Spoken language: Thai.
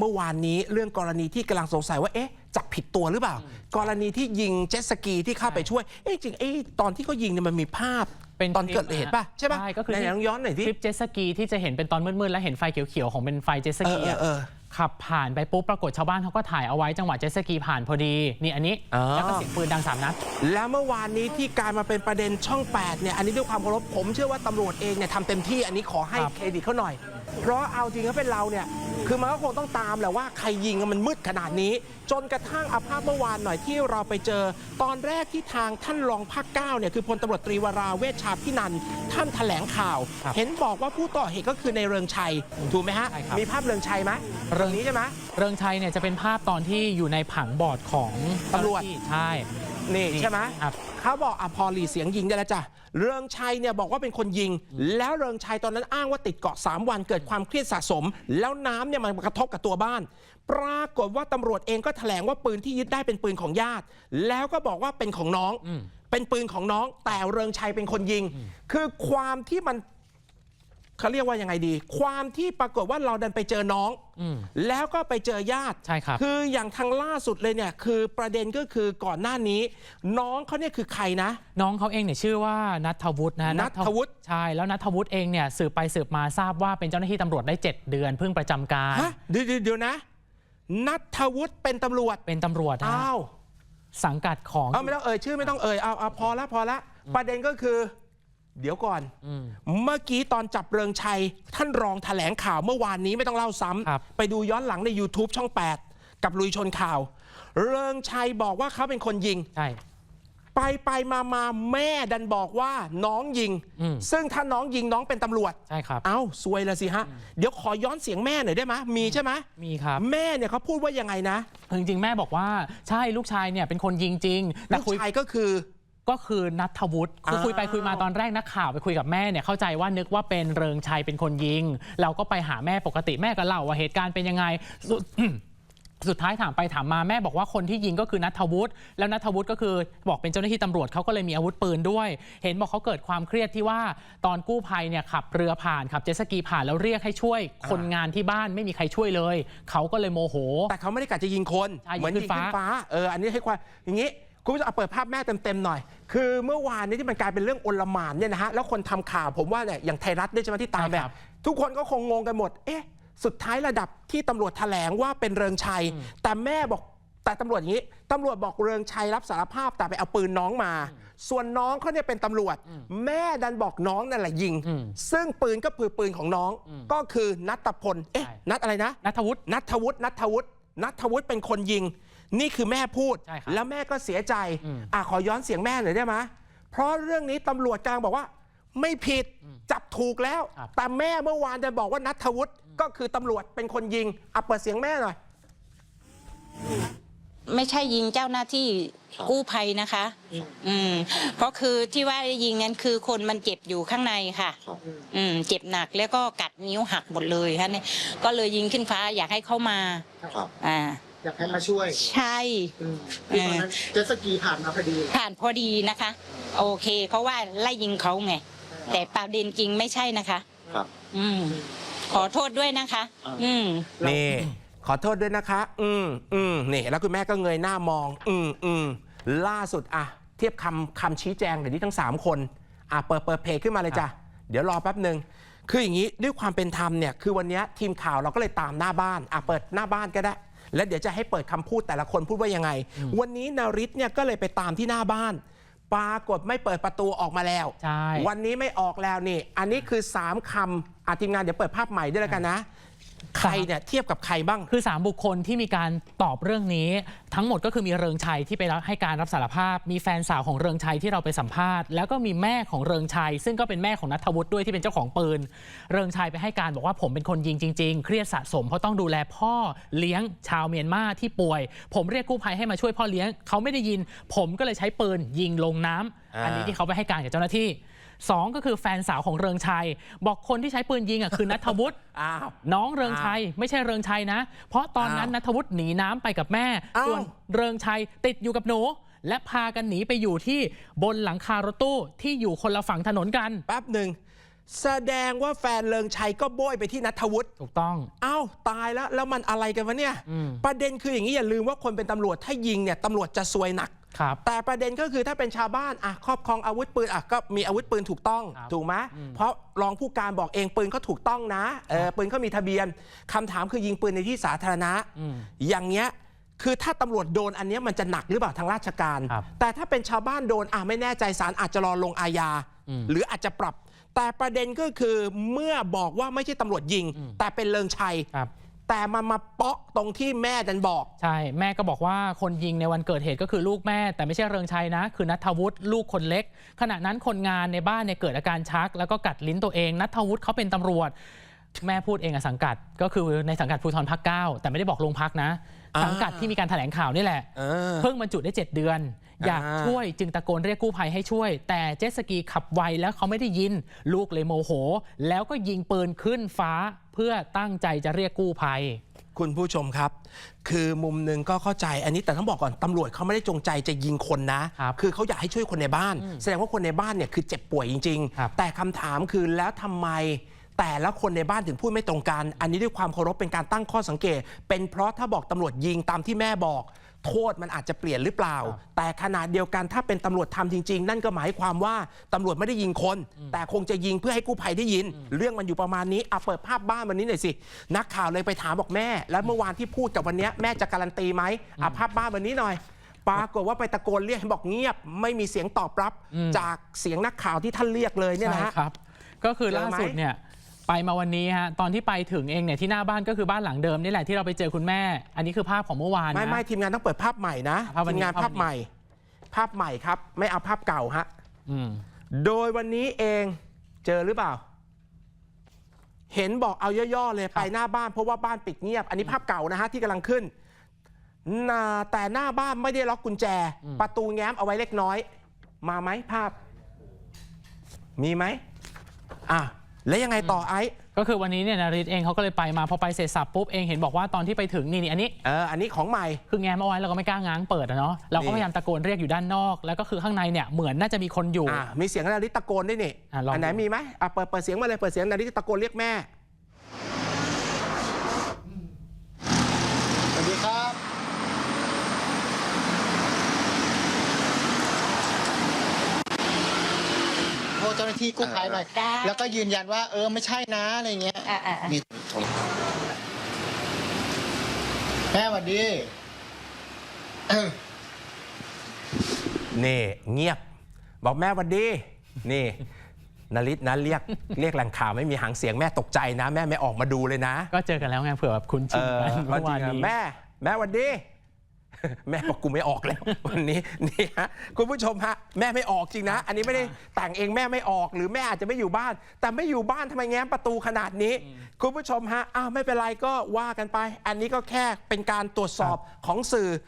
เมื่อวานนี้เรื่องกรณีที่กำลังสงสัยว่าเอ๊ะจับผิดตัวหรือเปล่า กรณีที่ยิงเจ็ตสกีที่เข้าไปช่วยเอ๊ะจริงๆเอ๊ะตอนที่เขายิงเนี่ยมันมีภาพเป็นตอนเกิดคลิปเหตุป่ะนะใช่ป่ะใช่ก็คือไหนที่ๆลองย้อนหน่อยคที่ลิปเจ็ตสกีที่จะเห็นเป็นตอนมืดๆแล้วเห็นไฟเขียวๆของเป็นไฟเจ็ตสเอกีอเอออะเออขับผ่านไปปุ๊บปรากฏชาวบ้านเขาก็ถ่ายเอาไว้จังหวะเจ็ตสกีผ่านพอดีนี่อันนี้อ๋อแล้วก็เสียงปืนดังสามนัดแล้วเมื่อวานนี้ที่กลายมาเป็นประเด็นช่อง8เนี่ยอันนี้ด้วยความเคารพผมเชื่อว่าตำรวจเองเนี่ยทำเต็มที่อันนี้ขอให้ครับเครดิตเขาหน่อย เพราะเอาจริงถ้าเป็นเราเนี่ย คือมันก็คงต้องตามแหละว่าใครยิงมันมืดขนาดนี้ จนกระทั่งอาภาพเมื่อวานหน่อยที่เราไปเจอ ตอนแรกที่ทางท่านรองภาคเก้าเนี่ยคือพลตำรวจตรีวราเวชชาพินันท์ท่านแถลงข่าวครับเห็นบอกว่าผู้ก่อเหตุก็คือในเริงชัยถูกไหมฮะใช่ครับมีภาพเริงชัยไหมเรื่องนี้ใช่ไหมเริงชัยเนี่ยจะเป็นภาพตอนที่อยู่ในผังบอร์ดของตำรวจเจ้าหน้าที่ใช่ นี่ใช่ไหมครับ เขาบอกอะพอหลีเสียงยิงได้แล้วจ้ะเริงชัยเนี่ยบอกว่าเป็นคนยิง แล้วเริงชัยตอนนั้นอ้างว่าติดเกาะ 3 วันเกิดความเครียดสะสม แล้วน้ำเนี่ยมันกระทบกับตัวบ้าน ปรากฏว่าตำรวจเองก็แถลงว่าปืนที่ยึดได้เป็นปืนของญาติ แล้วก็บอกว่าเป็นของน้องอืมเป็นปืนของน้องแต่เริงชัยเป็นคนยิง คือความที่มัน เขาเรียกว่ายังไงดี ความที่ปรากฏว่าเราดันไปเจอน้องอืมแล้วก็ไปเจอญาติ ใช่ครับ คืออย่างทางล่าสุดเลยเนี่ย คือประเด็นก็คือก่อนหน้านี้ น้องเขาเนี่ยคือใครนะ น้องเขาเองเนี่ยชื่อว่านัทวุฒินะนัทวุฒิใช่แล้วนัทวุฒิเองเนี่ยสืบไปสืบมาทราบว่าเป็นเจ้าหน้าที่ตำรวจได้ 7 เดือนเพิ่งประจำการฮะเดี๋ยวเดี๋ยวเดี๋ยวนะนัทวุฒิเป็นตำรวจเป็นตำรวจนะอ้าวสังกัดของเอาไม่ต้องเอ่ยชื่อไม่ต้องเอ่ยเอาเอาพอละพอละประเด็นก็คือ เดี๋ยวก่อนอืมเมื่อกี้ตอนจับเริงชัย ท่านรองแถลงข่าวเมื่อวานนี้ไม่ต้องเล่าซ้ครับำไปดูย้อนหลังใน YouTube ช่อง 8 กับลุยชนข่าว เริงชัยบอกว่าเขาเป็นคนยิง ใช่ ไปไปมามาแม่ดันบอกว่าน้องยิงอืมซึ่งถ้าน้องยิงน้องเป็นตำรวจ ใช่ครับ เอ้าซวยละสิฮะ เดี๋ยวขอย้อนเสียงแม่หน่อยได้ไหมมีใช่ไหมมีครับ แม่เนี่ยเขาพูดว่ายังไงนะ จริงๆ แม่บอกว่าใช่ลูกชายเนี่ยเป็นคนยิงจริง แต่ลูกคุยชายก็คือ ก็คือนัทวุฒิคืออ้าวคุยไปคุยมาตอนแรกนักข่าวไปคุยกับแม่เนี่ยเข้าใจว่านึกว่าเป็นเริงชัยเป็นคนยิง เราก็ไปหาแม่ปกติแม่ก็เล่าว่าเหตุการณ์เป็นยังไงสุดสุดท้ายถามไปถามมาแม่บอกว่าคนที่ยิงก็คือนัทวุฒิแล้วนัทวุฒิก็คือบอกเป็นเจ้าหน้าที่ตำรวจเขาก็เลยมีอาวุธปืนด้วย เห็นบอกเขาเกิดความเครียดที่ว่าตอนกู้ภัยเนี่ยขับเรือผ่านขับเจ็ตสกีผ่านแล้วเรียกให้ช่วยคนงานที่บ้านไม่มีใครช่วยเลยเขาก็เลยโมโห แต่เขาไม่ได้กะจะยิงคนใช่เหมือนยิยิงงขึ้ขึ้นนฟ้าฟ้าเอออันนี้ให้ความอย่างนี้ คุณผู้ชมเอาเปิดภาพแม่เต็มๆหน่อย คือเมื่อวานนี้ที่มันกลายเป็นเรื่องโอลหมานเนี่ยนะฮะแล้วคนทำข่าวผมว่าเนี่ยอย่างไทยรัฐด้วยใช่ไหมที่ตามแบบ ทุกคนก็คงงงกันหมด เอ๊ะ สุดท้ายระดับที่ตำรวจแถลงว่าเป็นเริงชัย แต่แม่บอกแต่ตำรวจอย่างนี้ตำรวจบอกเริงชัยรับสารภาพแต่ไปเอาปืนน้องมา ส่วนน้องเขาเนี่ยเป็นตำรวจ แม่ดันบอกน้องนั่นแหละยิงอืมซึ่งปืนก็คือปืนของน้อง ก็คือนัทพล เอ๊ะใช่นัทอะไรนะ นัทวุฒิ นัทวุฒิ นัทวุฒิ นัทวุฒิเป็นคนยิง นี่คือแม่พูด ใช่ครับแล้วแม่ก็เสียใจอืม อะขอย้อนเสียงแม่หน่อยได้ไหมเพราะเรื่องนี้ตำรวจกลางบอกว่า ไม่ผิดจับถูกแล้ว ครับ แต่แม่เมื่อวานจะบอกว่านัทวุฒิก็คือตำรวจเป็นคนยิงอะเปิดเสียงแม่หน่อย ไม่ใช่ยิงเจ้าหน้าที่กู้ภัยนะคะ อืม เพราะคือที่ว่ายิงนั้นคือคนมันเจ็บอยู่ข้างในค่ะ อืม เจ็บหนักแล้วก็กัดนิ้วหักหมดเลยค่ะเนี่ย ก็เลยยิงขึ้นฟ้าอยากให้เข้ามา ครับ อ่า อยากให้มาช่วยใช่อืมคือตอนนั้นเจ็ตสกีผ่านมาพอดีผ่านพอดีนะคะ โอเคเขาว่าไล่ยิงเขาไง แต่ประเด็นจริงไม่ใช่นะคะ ครับ อืม ขอโทษด้วยนะคะอ่าอืม นี่ ขอโทษด้วยนะคะ อืมอืมนี่ แล้วคุณแม่ก็เงยหน้ามอง อืมอืมล่าสุดอะ เทียบคำคำชี้แจงเดี๋ยวนี้ทั้ง 3 คนอะเปิดเปิดเพจขึ้นมาเลยจ้ะ เดี๋ยวรอแป๊บหนึ่งคืออย่างนี้ด้วยความเป็นธรรมเนี่ย คือวันนี้ทีมข่าวเราก็เลยตามหน้าบ้านอะเปิดหน้าบ้านก็ได้ แล้วเดี๋ยวจะให้เปิดคำพูดแต่ละคนพูดว่ายังไง วันนี้นาริศเนี่ยก็เลยไปตามที่หน้าบ้าน ปรากฏไม่เปิดประตูออกมาแล้วใช่วันนี้ไม่ออกแล้วนี่ อันนี้คือ 3คำอะทีมงานเดี๋ยวเปิดภาพใหม่ด้วยแล้วกันนะ ใครเนี่ยเทียบกับใครบ้าง คือ 3 บุคคลที่มีการตอบเรื่องนี้ ทั้งหมดก็คือมีเริงชัยที่ไปรับให้การรับสารภาพ มีแฟนสาวของเริงชัยที่เราไปสัมภาษณ์ แล้วก็มีแม่ของเริงชัย ซึ่งก็เป็นแม่ของนัทวุฒิด้วยที่เป็นเจ้าของปืน เริงชัยไปให้การบอกว่าผมเป็นคนยิงจริง ๆ เครียดสะสมเพราะต้องดูแลพ่อเลี้ยงชาวเมียนมาที่ป่วย ผมเรียกกู้ภัยให้มาช่วยพ่อเลี้ยงเขาไม่ได้ยิน ผมก็เลยใช้ปืนยิงลงน้ำอ่าอันนี้ที่เขาไปให้การกับเจ้าหน้าที่ สองก็คือแฟนสาวของเริงชัย บอกคนที่ใช้ปืนยิงอะคือนัทวุฒิอ้าว น้องเริงชัย ไม่ใช่เริงชัยนะ เพราะตอนนั้นอ้าวนัทวุฒิหนีน้ำไปกับแม่ อ้าว ส่วนเริงชัยติดอยู่กับหนู และพากันหนีไปอยู่ที่บนหลังคารถตู้ที่อยู่คนละฝั่งถนนกัน แป๊บหนึ่ง แสดงว่าแฟนเลิงชัยก็โบยไปที่นัทวุฒิถูกต้องเอ้าตายแล้ว แล้วมันอะไรกันวะเนี่ย อืมประเด็นคืออย่างนี้อย่าลืมว่าคนเป็นตำรวจถ้ายิงเนี่ยตำรวจจะซวยหนัก ครับ แต่ประเด็นก็คือถ้าเป็นชาวบ้านอะครอบครองอาวุธปืนอะก็มีอาวุธปืนถูกต้องครับถูกไหมอืมเพราะรองผู้การบอกเองปืนเขาถูกต้องนะเออปืนเขามีทะเบียนคำถามคือยิงปืนในที่สาธารณะ อืมอย่างเงี้ยคือถ้าตำรวจโดนอันเนี้ยมันจะหนักหรือเปล่าทางราชการ ครับแต่ถ้าเป็นชาวบ้านโดนอะไม่แน่ใจศาลอาจจะรอลงอาญาอืม หรืออาจจะปรับ แต่ประเด็นก็คือเมื่อบอกว่าไม่ใช่ตำรวจยิง อืม แต่เป็นเลิงชัย ครับ แต่มันมาเปาะตรงที่แม่ดันบอก ใช่ แม่ก็บอกว่าคนยิงในวันเกิดเหตุก็คือลูกแม่ แต่ไม่ใช่เริงชัยนะ คือนัทวุฒิลูกคนเล็ก ขณะนั้นคนงานในบ้านเนี่ยเกิดอาการชัก แล้วก็กัดลิ้นตัวเองนัทวุฒิเขาเป็นตำรวจ แม่พูดเองอะสังกัดก็คือในสังกัดภูธรภาคเก้าแต่ไม่ได้บอกโรงพักนะ อ่า สังกัดที่มีการแถลงข่าวนี่แหละ เออ เพิ่งบรรจุได้ 7 เดือน อยากอ่า ช่วยจึงตะโกนเรียกกู้ภัยให้ช่วย แต่เจ็ตสกีขับไวแล้วเขาไม่ได้ยิน ลูกเลยโมโห แล้วก็ยิงปืนขึ้นฟ้าเพื่อตั้งใจจะเรียกกู้ภัย คุณผู้ชมครับ คือมุมหนึ่งก็เข้าใจอันนี้แต่ต้องบอกก่อนตำรวจเขาไม่ได้จงใจจะยิงคนนะครับอเขาอยากให้ช่วยคนในบ้าน แสดงว่าคนในบ้านเนี่ยคือเจ็บป่วยจริง ครับ ๆ แต่คำถามคือแล้วทำไม แต่ละคนในบ้านถึงพูดไม่ตรงกัน อันนี้ด้วยความเคารพเป็นการตั้งข้อสังเกต เป็นเพราะถ้าบอกตำรวจยิงตามที่แม่บอก โทษมันอาจจะเปลี่ยนหรือเปล่า แต่ขนาดเดียวกันถ้าเป็นตำรวจทำจริง ๆ นั่นก็หมายความว่าตำรวจไม่ได้ยิงคน แต่คงจะยิงเพื่อให้กู้ภัยได้ยิน เรื่องมันอยู่ประมาณนี้อะเปิดภาพบ้านวันนี้หน่อยสิ นักข่าวเลยไปถามบอกแม่ แล้วเมื่อวานที่พูดกับวันเนี้ยแม่จะการันตีไหมอะภาพบ้านวันนี้หน่อยปรากฏว่าไปตะโกนเรียกบอกเงียบ ไม่มีเสียงตอบรับอืมจากเสียงนักข่าวที่ท่านเรียกเลยเนี่ยนะใช่ฮะครับ ก็คือเจอล่าไหมสุดเนี่ย ไปมาวันนี้ฮะตอนที่ไปถึงเองเนี่ยที่หน้าบ้านก็คือบ้านหลังเดิมนี่แหละที่เราไปเจอคุณแม่ อันนี้คือภาพของเมื่อวานนะ ไม่ไม่ทีมงานต้องเปิดภาพใหม่นะภาพวันทีนี้มงานภาภาพพวันนี้ใหม่ ภาพใหม่ครับ ไม่เอาภาพเก่าฮะอืมโดยวันนี้เองเจอหรือเปล่า เห็นบอกเอาย่อๆเลยไปหน้าบ้านเพราะว่าบ้านปิดเงียบ อันนี้ภาพเก่านะฮะที่กำลังขึ้นนาแต่หน้าบ้านไม่ได้ล็อกกุญแจอืมประตูแง้มเอาไว้เล็กน้อย มาไหมภาพ มีไหมอะ แล้วยังไงต่อไอ้ก็คือวันนี้เนี่ยนาริตเองเขาก็เลยไปมาพอไปเสร็จสับปุ๊บเองเห็นบอกว่าตอนที่ไปถึงนี่นี่อันนี้ เอออันนี้ของใหม่ คือแง้มเอาไว้เราก็ไม่กล้าง้างเปิดอะเนาะเราก็นี่พยายามตะโกนเรียกอยู่ด้านนอก แล้วก็คือข้างในเนี่ยเหมือนน่าจะมีคนอยู่ อะมีเสียงนาริตตะโกนด้วยนี่อะลอง อันไหนดูมีไหมอะเปิดเปิดเสียงมาเลยเปิดเสียงนาริตตะโกนเรียกแม่ สวัสดีครับ โทร เจ้าหน้าที่กู้ภัยหน่อยได้ แล้วก็ยืนยันว่าเออไม่ใช่นะอะไรเงี้ยอะอะอะมีแม่สวัสดีเออนี่เงียบ บอกแม่หวันดี นี่นาริตนะเรียกเรียกแหล่งข่าวไม่มีหางเสียงแม่ตกใจนะ แม่ไม่ออกมาดูเลยนะก็เจอกันแล้วไงเผื่อแบบคุ้นเอชินอกันเมื่อวานจริงนี้ๆแม่ แม่หวันดี แม่บอกกูไม่ออกแล้ว วันนี้นี่ฮะคุณผู้ชมฮะแม่ไม่ออกจริงนะ อันนี้ไม่ได้แต่งเองแม่ไม่ออก หรือแม่อาจจะไม่อยู่บ้าน แต่ไม่อยู่บ้านทำไมแง้มประตูขนาดนี้ คุณผู้ชมฮะอ้าวไม่เป็นไรก็ว่ากันไป อันนี้ก็แค่เป็นการตรวจสอบของสื่อ